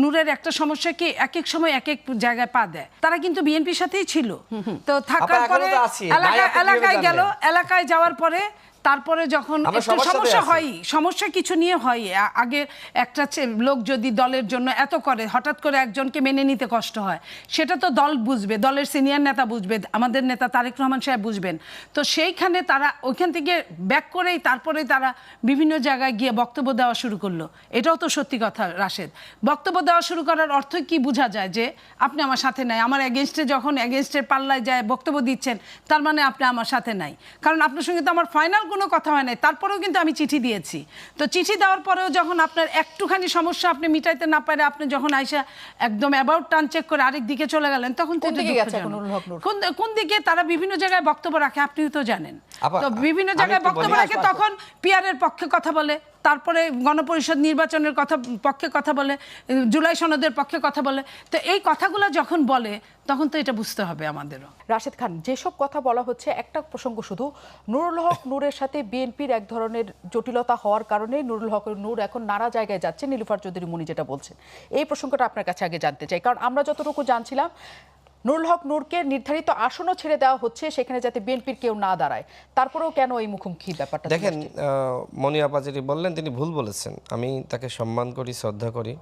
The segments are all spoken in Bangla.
নূরের একটা সমস্যা কি এক এক সময় এক এক জায়গায় পা দেয়। তারা কিন্তু বিএনপির সাথেই ছিল। তো থাকার পরে এলাকায় গেল এলাকায় যাওয়ার পরে তারপরে যখন একটু সমস্যা হয় সমস্যা কিছু নিয়ে হয় আগে একটা লোক যদি দলের জন্য এত করে হঠাৎ করে একজনকে মেনে নিতে কষ্ট হয় সেটা তো দল বুঝবে দলের সিনিয়র নেতা বুঝবে আমাদের নেতা তারেক রহমান সাহেব বুঝবেন। তো সেইখানে তারা ওইখান থেকে ব্যাক করেই তারপরে তারা বিভিন্ন জায়গায় গিয়ে বক্তব্য দেওয়া শুরু করল। এটাও তো সত্যি কথা রাশেদ। বক্তব্য দেওয়া শুরু করার অর্থ কি বোঝা যায় যে আপনি আমার সাথে নাই আমার এগেনস্টে যখন এগেনস্টের পাল্লায় যায় বক্তব্য দিচ্ছেন তার মানে আপনি আমার সাথে নাই। কারণ আপনার সঙ্গে তো আমার ফাইনাল কোনো কথা হয় নাই। তারপরেও কিন্তু আমি চিঠি দিয়েছি। তো চিঠি দেওয়ার পরেও যখন আপনার একটুখানি সমস্যা আপনি মিটাইতে না পারে আপনি যখন আইসা একদম অ্যাবাউট টান চেক করে আরেক দিকে চলে গেলেন তখন কোন দিকে তারা বিভিন্ন জায়গায় বক্তব্য রাখে আপনিও তো জানেন। তো বিভিন্ন জায়গায় বক্তব্য রাখে তখন পিয়ারের পক্ষে কথা বলে। তারপরে গণপরিষদ নির্বাচনের কথা, পক্ষে কথা বলে, জুলাই সনদের পক্ষে কথা বলে। তো এই কথাগুলো যখন বলে, তখন তো এটা বুঝতে হবে আমাদেরও। রাশেদ খান, যেসব কথা বলা হচ্ছে, একটা প্রসঙ্গ শুধু, নুরুল হক নূরের সাথে বিএনপির এক ধরনের জটিলতা হওয়ার কারণে নুরুল হক নূর এখন নানা জায়গায় যাচ্ছে, নীলুফার চৌধুরী মুনি যেটা বলছেন। এই প্রসঙ্গটা আপনার কাছে আগে জানতে চাই, কারণ আমরা যতটুকু জানছিলাম নুরুল হক নূরকে নির্ধারিত আসনও ছেড়ে দেওয়া হচ্ছে সেখানে যাতে বিএনপির কেউ না দাঁড়ায়। তারপরেও কেন এই মুখোমুখি ব্যাপারটা দেখেন মনি আপা যেটি বললেন তিনি ভুল বলেছেন। আমি তাকে সম্মান করি শ্রদ্ধা করি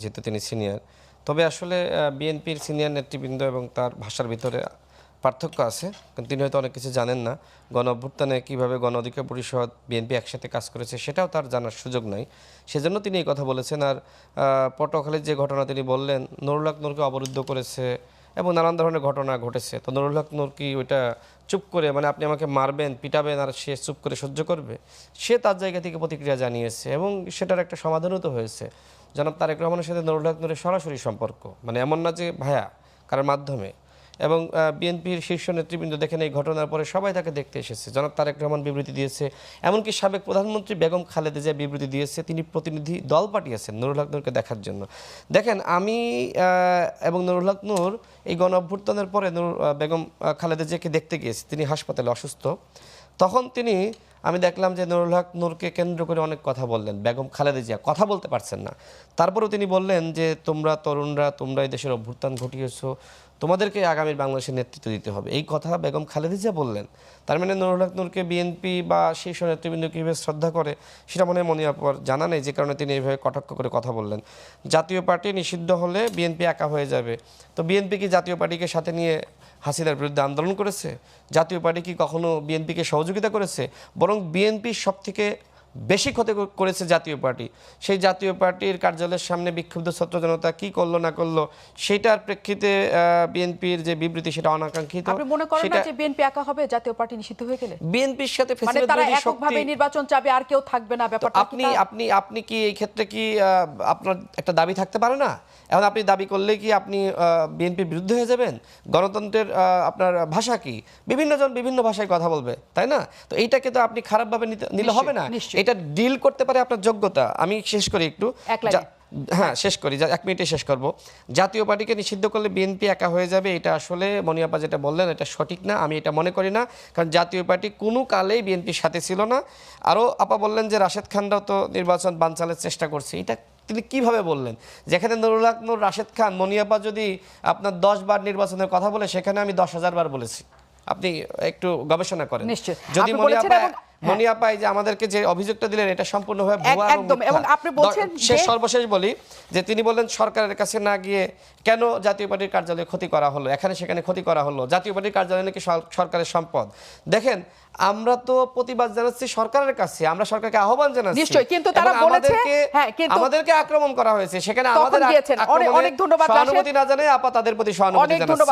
যেহেতু তিনি সিনিয়র। তবে আসলে বিএনপির সিনিয়র নেতৃবৃন্দ এবং তার ভাষার ভিতরে পার্থক্য আছে। কারণ তিনি হয়তো অনেক কিছু জানেন না। গণ অভ্যুত্থানে কীভাবে গণ অধিকার পরিষদ বিএনপি একসাথে কাজ করেছে সেটাও তার জানার সুযোগ নাই। সেজন্য তিনি এই কথা বলেছেন। আর আহ, পটুয়াখালীর যে ঘটনা তিনি বললেন নুরুল হক নূরকে অবরুদ্ধ করেছে এবং নানান ধরনের ঘটনা ঘটেছে। তো নুরুল হক নূর কি ওইটা চুপ করে মানে আপনি আমাকে মারবেন, পিটাবেন আর সে চুপ করে সহ্য করবে? সে তার জায়গা থেকে প্রতিক্রিয়া জানিয়েছে এবং সেটার একটা সমাধানও তো হয়েছে। জনাব তারেক রহমানের সাথে নুরুল হক নূরের সরাসরি সম্পর্ক মানে এমন না যে ভায়া, কারোর মাধ্যমে। এবং বিএনপির শীর্ষ নেতৃবৃন্দ দেখেন এই ঘটনার পরে সবাই তাকে দেখতে এসেছে। জনাব তারেক রহমান বিবৃতি দিয়েছে, এমনকি সাবেক প্রধানমন্ত্রী বেগম খালেদা জিয়া বিবৃতি দিয়েছে, তিনি প্রতিনিধি দল পাঠিয়েছেন নুরুল হক নূরকে দেখার জন্য। দেখেন, আমি এবং নুরুল হক নূর এই গণ অভ্যুত্থানের পরে নুর বেগম খালেদা জিয়াকে দেখতে গিয়েছে। তিনি হাসপাতালে অসুস্থ। তখন তিনি, আমি দেখলাম যে নুরুল হক নূরকে কেন্দ্র করে অনেক কথা বললেন। বেগম খালেদা জিয়া কথা বলতে পারছেন না। তারপরেও তিনি বললেন যে, তোমরা তরুণরা, তোমরা এই দেশের অভ্যুত্থান ঘটিয়েছো। তোমাদেরকে আগামীর বাংলাদেশের নেতৃত্ব দিতে হবে। এই কথা বেগম খালেদা জিয়া বললেন। তার মানে নুরুল হক নূরকে বিএনপি বা শীর্ষ নেতৃবৃন্দ কীভাবে শ্রদ্ধা করে, সেটা মনে মনে পর জানা নেই, যে কারণে তিনি এইভাবে কটাক্ষ করে কথা বললেন। জাতীয় পার্টি নিষিদ্ধ হলে বিএনপি একা হয়ে যাবে। তো বিএনপি কি জাতীয় পার্টিকে সাথে নিয়ে হাসিনার বিরুদ্ধে আন্দোলন করেছে? জাতীয় পার্টি কি কখনো বিএনপিকে সহযোগিতা করেছে? বরং বিএনপি সব থেকে বেশি ক্ষতি করেছে জাতীয় পার্টি। সেই জাতীয় পার্টির কার্যালয়ের সামনে বিক্ষুব্ধ ছাত্র জনতা কি করল না করল সেটার প্রেক্ষিতে বিএনপির যে বিবৃতি সেটা অনাকাঙ্ক্ষিত। আপনি মনে করেন না যে বিএনপি একা হবে জাতীয় পার্টি নিষিদ্ধ হয়ে গেলে? বিএনপির সাথে মানে তারা এককভাবে নির্বাচন চাবে আর কেউ থাকবে না ব্যাপারটা আপনি আপনি আপনি কি এই ক্ষেত্রে কি আপনার একটা দাবি থাকতে পারে না? এখন আপনি দাবি করলে কি আপনি বিএনপির বিরুদ্ধে হয়ে যাবেন? গণতন্ত্রের আপনার ভাষা কি? বিভিন্ন জন বিভিন্ন ভাষায় কথা বলবে তাই না? তো এইটাকে তো আপনি খারাপভাবে নিতে নিলে হবে না। এটা ডিল করতে পারে আপনার যোগ্যতা। আমি শেষ করি একটু। হ্যাঁ শেষ করি। এক মিনিটে শেষ করব। জাতীয় পার্টিকে নিষিদ্ধ করলে বিএনপি একা হয়ে যাবে এটা আসলে মনিয়াপা যেটা বললেন এটা সঠিক না আমি এটা মনে করি না। কারণ জাতীয় পার্টি কোনো কালেই বিএনপির সাথে ছিল না। আরও আপা বললেন যে রাশেদ খানরাও তো নির্বাচন বানচালের চেষ্টা করছে। এটা তিনি কীভাবে বললেন? যেখানে নুরুল হক নূর রাশেদ খান মনিয়াপা যদি আপনার দশ বার নির্বাচনের কথা বলে সেখানে আমি দশ হাজার বার বলেছি। আপনি একটু গবেষণা করেন। নিশ্চয়ই। যদি মনিয়াপা হ্যাঁ। মনিয়াপা এই যে আমাদেরকে যে অভিযোগটা দিলেন এটা সম্পূর্ণভাবে ভুয়া একদম, এবং আপনি বলছেন শেষ যে- সর্বশেষ বলি যে তিনি বললেন সরকারের কাছে না গিয়ে কেন জাতীয় পার্টির কার্যালয়ে ক্ষতি করা হলো? এখানে সেখানে ক্ষতি করা হলো। জাতীয় পার্টির কার্যালয় নাকি সরকারের সম্পদ? দেখেন আমরা তো প্রতিবাদ জানাচ্ছি সরকারের কাছে আমরা সরকারকে আহ্বান জানাচ্ছি। নিশ্চয়ই, কিন্তু তারা বলেছে- হ্যাঁ, কিন্তু- আমাদেরকে আক্রমণ করা হয়েছে। সেখানে আমাদের অনেক- ধন্যবাদ। সহানুভূতি না জানে আপা তাদের প্রতি সহানুভূতি জানাচ্ছি।